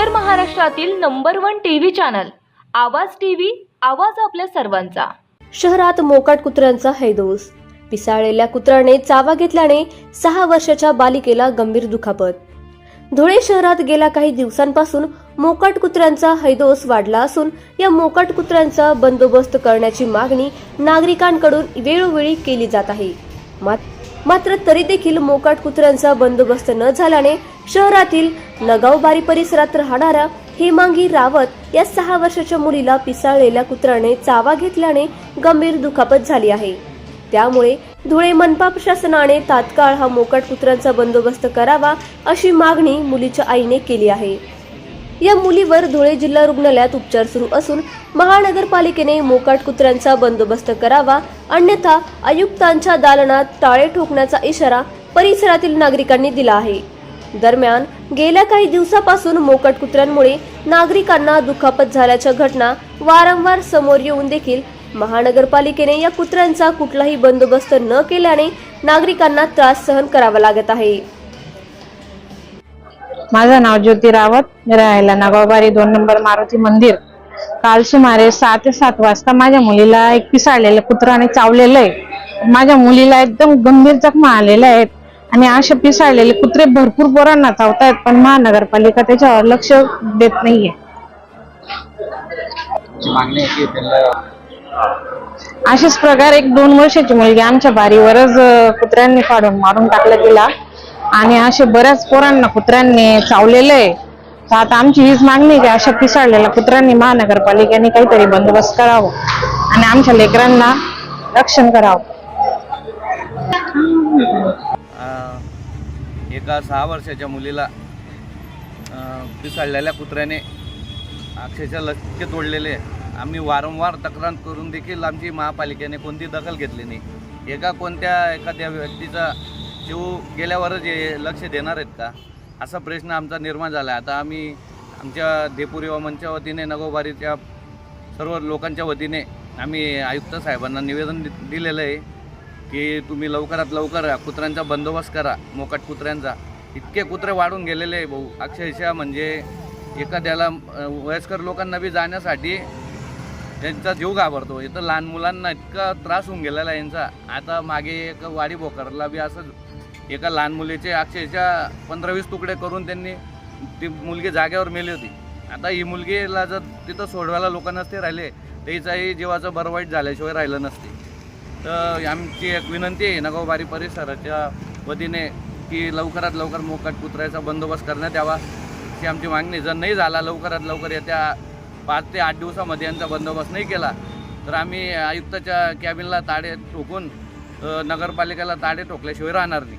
उत्तर महाराष्ट्रातील number one TV channel Awaaz TV Awaaz आपल्या सर्वांचा. शहरात मोकाट कुत्र्यांचा हैदोस. पिसाळलेल्या कुत्र्याने चावा घेतल्याने सहा वर्षाच्या बालिकेला गंभीर दुखापत. धुळे शहरात गेल्या काही दिवसांपासून मोकाट कुत्र्यांचा हैदोस वाढला असून या मोकाट कुत्र्यांचा बंदोबस्त करण्याची मागणी नागरिकांकडून वेळोवेळी केली जात आहे. मात- मात्र तरी देखील मोकाट कुत्र्यांचा बंदोबस्त न झाल्याने शहरातील नगावबारी परिसरात राहणाऱ्या हेमांगी रावत या सहा वर्षाच्या मुलीला पिसाळलेल्या कुत्र्याने चावा घेतल्याने गंभीर दुखापत झाली आहे. त्यामुळे धुळे मनपा प्रशासनाने तात्काळ हा मोकाट कुत्र्यांचा बंदोबस्त करावा अशी मागणी मुलीच्या आईने केली आहे. या मुलीवर धुळे जिल्हा रुग्णालयात उपचार सुरू असून महानगरपालिकेने मोकाट कुत्र्यांचा बंदोबस्त करावा. अन्यथा आयुक्तांच्या दालनात टाळे ठोकण्याचा इशारा परिसरातील नागरिकांनी दिला आहे. दरम्यान गेल्या काही दिवसापासून मोकाट कुत्र्यांमुळे नागरिकांना दुखापत झाल्याच्या घटना वारंवार समोर येऊन देखील महानगरपालिकेने या कुत्र्यांचा कुठलाही बंदोबस्त न केल्याने नागरिकांना त्रास सहन करावा लागत आहे. माझं नाव ज्योती रावत. मी राहायला नागावबारी दोन नंबर मारुती मंदिर. काल सुमारे सहा ते सात वाजता माझ्या मुलीला एक पिसाळलेलं कुत्राने चावलेलं आहे माझ्या मुलीला एकदम गंभीर जखमा आलेल्या आहेत. आणि असे पिसाळलेले कुत्रे भरपूर पोरांना चावतायत पण महानगरपालिका त्याच्यावर लक्ष देत नाहीये. अशाच प्रकारे एक दोन वर्षाची मुलगी आमच्या बारीवरच कुत्र्यांनी फाडून मारून टाकलं तिला. आणि असे बऱ्याच पोरांना कुत्र्यांनी चावलेलं आहे. तर आता आमची हीच मागणी की अशा पिसाळलेल्या कुत्र्यांनी महानगरपालिकेने काहीतरी बंदोबस्त करावं आणि आमच्या लेकरांना रक्षण करावं. अं, एका सहा वर्षाच्या मुलीला अं, पिसाळलेल्या कुत्र्याने अक्षरशः लक्ष तोडलेले आम्ही वारंवार तक्रार करून देखील आमची महापालिकेने कोणती दखल घेतली नाही. एका कोणत्या एखाद्या व्यक्तीचा जीव गेल्यावरच हे लक्ष देणार आहेत का? असा प्रश्न आमचा निर्माण झाला आहे आता आम्ही आमच्या देपूर युवा मंचच्या वतीने नगोबारीच्या सर्व लोकांच्या वतीने आम्ही आयुक्त साहेबांना निवेदन दि- दिलेलं आहे की तुम्ही लवकरात लवकर कुत्र्यांचा बंदोबस्त करा मोकाट कुत्र्यांचा. इतके कुत्रे वाढून गेलेले आहे भाऊ. अक्षरशः म्हणजे एखाद्याला वयस्कर लोकांना बी जाण्यासाठी त्यांचा जीव घाबरतो. इथं लहान मुलांना इतका त्रास होऊन गेलेला आहे यांचा. आता मागे एक वाडी भोकरला बी असं एका लहान मुलीचे अक्षरशः पंधरा वीस तुकडे करून त्यांनी ती मुलगी जागेवर मेली होती. आता ही मुलगीला जर तिथं सोडवायला लोक नसते राहिले त्याचाही जीवाचं बरं वाईट झाल्याशिवाय राहिलं नसते. तर आमची एक विनंती आहे नगावबारी परिसराच्या वतीने की लवकरात लवकर मोकाट कुत्र्याचा बंदोबस्त करण्यात यावा. ही आमची मागणी जर नाही झाला लवकरात लवकर येत्या पाच ते आठ दिवसामध्ये यांचा बंदोबस्त नाही केला तर आम्ही आयुक्ताच्या कॅबिनला ताडे ठोकून नगरपालिकेला ताडे ठोकल्याशिवाय राहणार नाही.